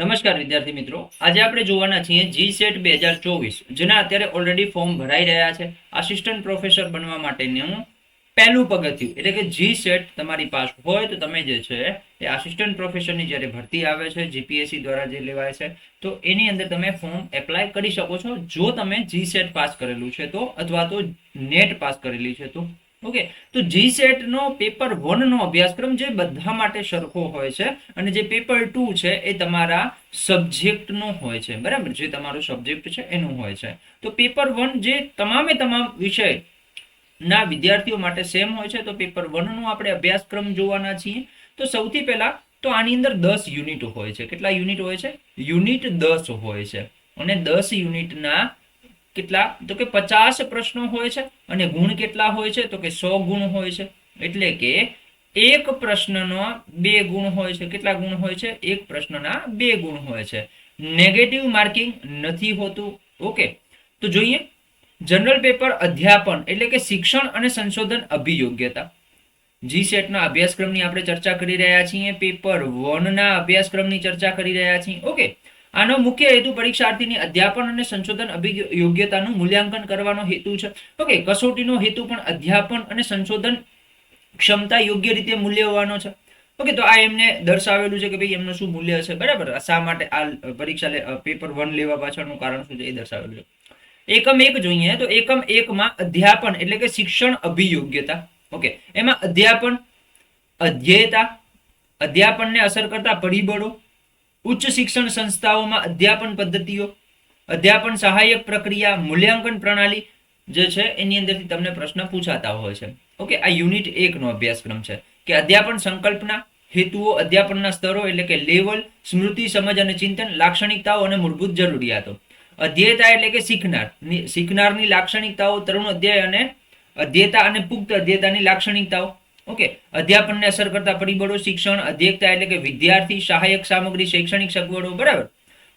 નમસ્કાર વિદ્યાર્થી મિત્રો. આજે આપણે જોવાના છીએ જી સેટ બે હજાર ચોવીસ, જેના અત્યારે ઓલરેડી ફોર્મ ભરાઈ રહ્યા છે. આસિસ્ટન્ટ પ્રોફેસર બનવા માટેનું પહેલું પગથિયું, એટલે કે જી સેટ તમારી પાસ હોય તો તમે જે છે એ આસિસ્ટન્ટ પ્રોફેસરની જ્યારે ભરતી આવે છે જીપીએસસી દ્વારા જે લેવાય છે, તો એની અંદર તમે ફોર્મ એપ્લાય કરી શકો છો. જો તમે જી સેટ પાસ કરેલું છે તો, અથવા તો નેટ પાસ કરેલી છે તો. ઓકે તો જી સેટ નો પેપર વન નો અભ્યાસક્રમ જે બધા માટે સરખો હોય છે અને જે પેપર ટુ છે એ તમારા સબ્જેક્ટ નો હોય છે, બરાબર? જે તમારો સબ્જેક્ટ છે એનું હોય છે. તો પેપર વન જે તમામે તમામ વિષય ના વિદ્યાર્થીઓ માટે સેમ હોય છે, તો પેપર વન નો આપણે અભ્યાસક્રમ જોવાના છીએ. તો સૌથી પહેલા તો આની અંદર દસ યુનિટ હોય છે. કેટલા યુનિટ હોય છે? યુનિટ દસ હોય છે. અને દસ યુનિટના કેટલા? તો કે પચાસ પ્રશ્નો હોય છે અને ગુણ કેટલા હોય છે? તો કે સો ગુણ હોય છે. એટલે કે એક પ્રશ્નનો બે ગુણ હોય છે. કેટલા ગુણ હોય છે? એક પ્રશ્નના બે ગુણ હોય છે. નેગેટિવ માર્કિંગ નથી હોતું. ઓકે તો જોઈએ. જનરલ પેપર અધ્યાપન એટલે કે શિક્ષણ અને સંશોધન અભિયોગ્યતા. જી સેટના અભ્યાસક્રમની આપણે ચર્ચા કરી રહ્યા છીએ. પેપર વનના અભ્યાસક્રમની ચર્ચા કરી રહ્યા છીએ. ઓકે આનો મુખ્ય હેતુ પરીક્ષાર્થીની અધ્યાપન અને સંશોધન યોગ્યતાનું મૂલ્યાંકન કરવાનો હેતુ છે. ઓકે કસોટીનો હેતુ પણ અધ્યાપન અને સંશોધન ક્ષમતા યોગ્ય રીતે મૂલ્યવવાનો છે. ઓકે તો આ એમને દર્શાવેલું છે કે ભાઈ એમનું શું મૂલ્ય છે બરાબર? શા માટે આ પરીક્ષા પેપર વન લેવા પાછળનું કારણ શું છે એ દર્શાવેલું છે. એકમ એક જોઈએ, તો એકમ એકમાં અધ્યાપન એટલે કે શિક્ષણ અભિયોગ્યતા. ઓકે એમાં અધ્યાપન, અધ્યેયતા, અધ્યાપનને અસર કરતા પરિબળો ઉચ્ચ શિક્ષણ સંસ્થાઓમાં અધ્યાપન પદ્ધતિઓ, અધ્યાપન સહાયક પ્રક્રિયા, મૂલ્યાંકન પ્રણાલી જે છે, એની અંદરથી તમને પ્રશ્ન પૂછાતા હોય છે. ઓકે, આ યુનિટ એકનો અભ્યાસક્રમ છે કે અધ્યાપન સંકલ્પના હેતુઓ, અધ્યાપનના સ્તરો એટલે કે લેવલ, સ્મૃતિ, સમજ અને ચિંતન, લાક્ષણિકતાઓ અને મૂળભૂત જરૂરિયાતો. અધ્યેતા એટલે કે શીખનાર. શીખનારની લાક્ષણિકતાઓ, તરુણ અધ્યાય અને અધ્યેયતા અને પુખ્ત અધ્યેતાની લાક્ષણિકતાઓ. ઓકે, અધ્યાપનને અસર કરતા પરિબળો, શિક્ષણ, અધ્યક્ષતા એટલે કે વિદ્યાર્થી, સહાયક સામગ્રી, શૈક્ષણિક સગવડો, બરાબર?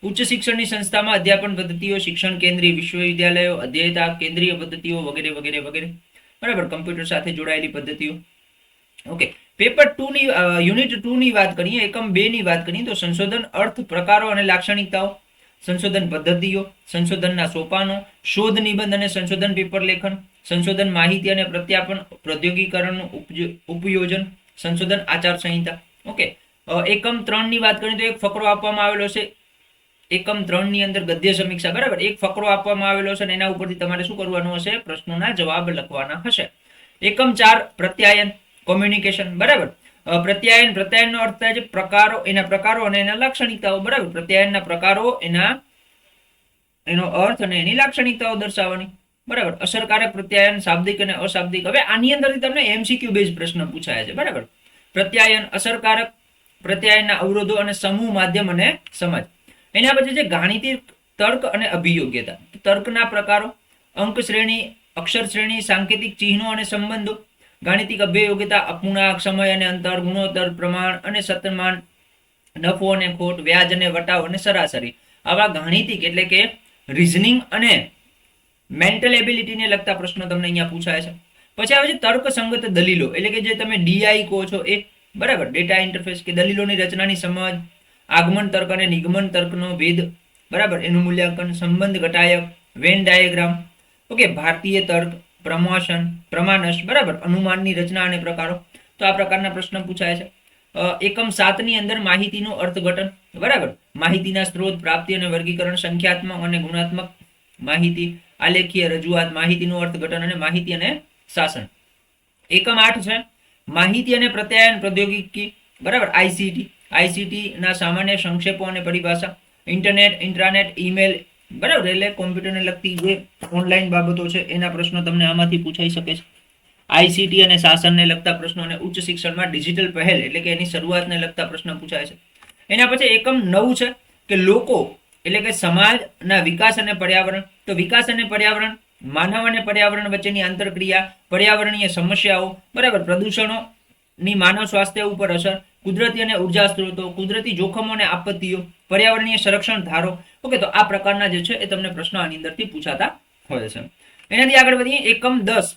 ઉચ્ચ શિક્ષણની સંસ્થામાં અધ્યાપન પદ્ધતિઓ, શિક્ષણ કેન્દ્રીય વિશ્વવિદ્યાલયો, અધ્યયતા કેન્દ્રીય પદ્ધતિઓ વગેરે વગેરે વગેરે. બરાબર? કમ્પ્યુટર સાથે જોડાયેલી પદ્ધતિઓ. ઓકે, પેપર ટુ ની યુનિટ ટુ ની વાત કરીએ, એકમ બે ની વાત કરીએ, તો સંશોધન, અર્થ, પ્રકારો અને લાક્ષણિકતાઓ. સંશોધન પદ્ધતિઓ, સંશોધનના સોપાનો, શોધ નિબંધ અને સંશોધન પેપર લેખન, સંશોધન માહિતી અને પ્રત્યાપન પ્રૌદ્યોગિકરણનું ઉપયોજન, સંશોધન આચાર સંહિતા. ઓકે એકમ ત્રણની વાત કરીએ તો એક ફકરો આપવામાં આવેલો છે. એકમ ત્રણની અંદર ગદ્ય સમીક્ષા, બરાબર? એક ફકરો આપવામાં આવેલો છે અને એના ઉપરથી તમારે શું કરવાનું હશે? પ્રશ્નોના જવાબ લખવાના હશે. એકમ ચાર પ્રત્યાયન, કોમ્યુનિકેશન, બરાબર? પ્રત્યાયન, પ્રત્યાયનનો અર્થ થાય છે પ્રકારો, એના પ્રકારો અને એના લાક્ષણિકતાઓ, બરાબર? પ્રત્યાયનના પ્રકારો, એના, એનો અર્થ અને એની લાક્ષણિકતાઓ દર્શાવવાની, બરાબર? અસરકારક પ્રત્યાયન, શાબ્દિક અને અશાબ્દિક. હવે આની અંદરથી તમને એમસીક્યુ બેઝ પ્રશ્ન પૂછાય છે, બરાબર? પ્રત્યાયન, અસરકારક, પ્રત્યાયનના અવરોધો અને સમૂહ, માધ્યમ અને સમાજ. એના પછી છે ગાણિતિક, તર્ક અને અભિયોગ્યતા. તર્કના પ્રકારો અંક શ્રેણી અક્ષર શ્રેણી સાંકેતિક ચિહ્નો અને સંબંધો. ગાણિતિક અભિયોગ્યતા અપૂર્ણાંક, સમય અને અંતર, ગુણોત્તર, પ્રમાણ અને સતમાન નફો અને ખોટ, વ્યાજ અને વટાવ અને સરાસરી. આવા ગાણિતિક એટલે કે રિઝનિંગ અને મેન્ટલ એબિલિટીને લગતા પ્રશ્નો તમને અહીંયા પૂછાય છે. પછી આવે છે તર્કસંગત દલીલો. એટલે કે જે તમે ડીઆઈ કહો છો એ બરાબર. ડેટા ઇન્ટરફેસ કે દલીલોની રચનાની સમજ, આગમન તર્ક અને નિગમન તર્કનો ભેદ બરાબર. એનું મૂલ્યાંકન, સંબંધ ઘટાયક વેન ડાયાગ્રામ ઓકે ભારતીય તર્ક. પ્રમોશન પ્રમાનસ બરાબર? અનુમાનની રચના અને પ્રકારો. તો આ પ્રકારના પ્રશ્ન પૂછાય છે. એકમ સાતની અંદર માહિતીનું અર્થઘટન, બરાબર? માહિતીના સ્ત્રોત, પ્રાપ્તિ અને વર્ગીકરણ, સંખ્યાત્મક અને ગુણાત્મક માહિતી, આલેખીય રજૂઆત, માહિતીનું અર્થઘટન અને માહિતી અને શાસન. એકમ આઠ છે, માહિતી અને પ્રત્યાયન પ્રૌદ્યોગિકી, બરાબર? આઈસીટી આઈસીટીના સામાન્ય સંક્ષેપો અને પરિભાષા. ઇન્ટરનેટ, ઇન્ટ્રાનેટ, ઈમેલ બરાબર, એટલે કોમ્પ્યુટરને લગતી જે ઓનલાઈન બાબતો છે, એના પ્રશ્નો તમને આમાંથી પૂછાઈ શકે છે. આઈસીટી અને શાસનને લગતા પ્રશ્નો અને ઉચ્ચ શિક્ષણમાં ડિજિટલ પહેલ, એટલે કે એની શરૂઆતને લગતા પ્રશ્ન પૂછાય છે. એના પછી એકમ નવ છે કે લોકો, એટલે કે સમાજના વિકાસ અને પર્યાવરણ, તો વિકાસ અને પર્યાવરણ, માનવ અને પર્યાવરણ વચ્ચેની આંતરક્રિયા, પર્યાવરણીય સમસ્યાઓ, બરાબર, પ્રદૂષણો ની માનવ સ્વાસ્થ્ય ઉપર અસર, કુદરતી અને ઊર્જા સ્ત્રોતો, કુદરતી જોખમો અને આપત્તિઓ, પર્યાવરણીય સંરક્ષણ ધારો. ઓકે, તો આ પ્રકારના જે છે એ તમને પ્રશ્નો આની અંદરથી પૂછાતા હોય છે. એનાથી આગળ વધીએ, એકમ દસ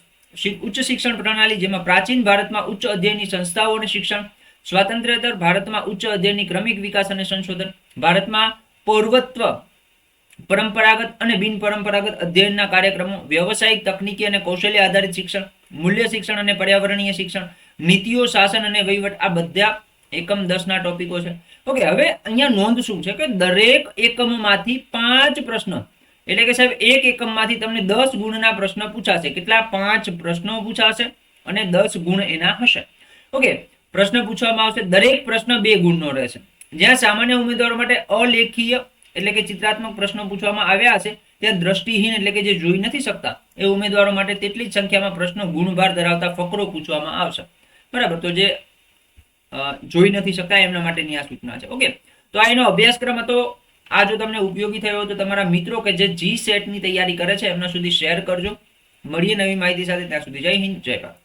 ઉચ્ચ શિક્ષણ પ્રણાલી, જેમાં પ્રાચીન ભારતમાં ઉચ્ચ અધ્યયનની સંસ્થાઓ અને શિક્ષણ, સ્વાતંત્ર્યોત્તર ભારતમાં ઉચ્ચ અધ્યયનની ક્રમિક વિકાસ અને સંશોધન, ભારતમાં પૌર્વત્વ, પરંપરાગત અને બિનપરંપરાગત અધ્યયનના કાર્યક્રમો, વ્યવસાયિક તકનીકી અને કૌશલ્ય આધારિત શિક્ષણ, મૂલ્ય શિક્ષણ અને પર્યાવરણીય શિક્ષણ નીતિઓ, શાસન અને વહીવટ આ બધા એકમ દસના ટોપિકો છે. ઓકે હવે અહીંયા નોંધ શું છે કે દરેક એકમમાંથી પાંચ પ્રશ્ન, એટલે કે સાહેબ એક એકમમાંથી તમને દસ ગુણના પ્રશ્ન પૂછાશે. કેટલા? પાંચ પ્રશ્નો પૂછાશે અને દસ ગુણ એના હશે. ઓકે પ્રશ્ન પૂછવામાં આવશે. દરેક પ્રશ્ન બે ગુણનો રહેશે. જ્યાં સામાન્ય ઉમેદવારો માટે અલેખીય, એટલે કે ચિત્રાત્મક પ્રશ્નો પૂછવામાં આવ્યા હશે, ત્યાં દ્રષ્ટિહીન, એટલે કે જે જોઈ નથી શકતા, એ ઉમેદવારો માટે તેટલી જ સંખ્યામાં પ્રશ્નો ગુણભાર ધરાવતા ફકરો પૂછવામાં આવશે. બરાબર, તો જે જોઈ નથી શકતા એમના માટેની આ સૂચના છે. ઓકે, તો આ એનો અભ્યાસક્રમ હતો. આ જો તમને ઉપયોગી થયો તો તમારા મિત્રો કે જે જી સેટની તૈયારી કરે છે એમના સુધી શેર કરજો. મળીએ નવી માહિતી સાથે, ત્યાં સુધી જય હિન્દ, જય ભારત.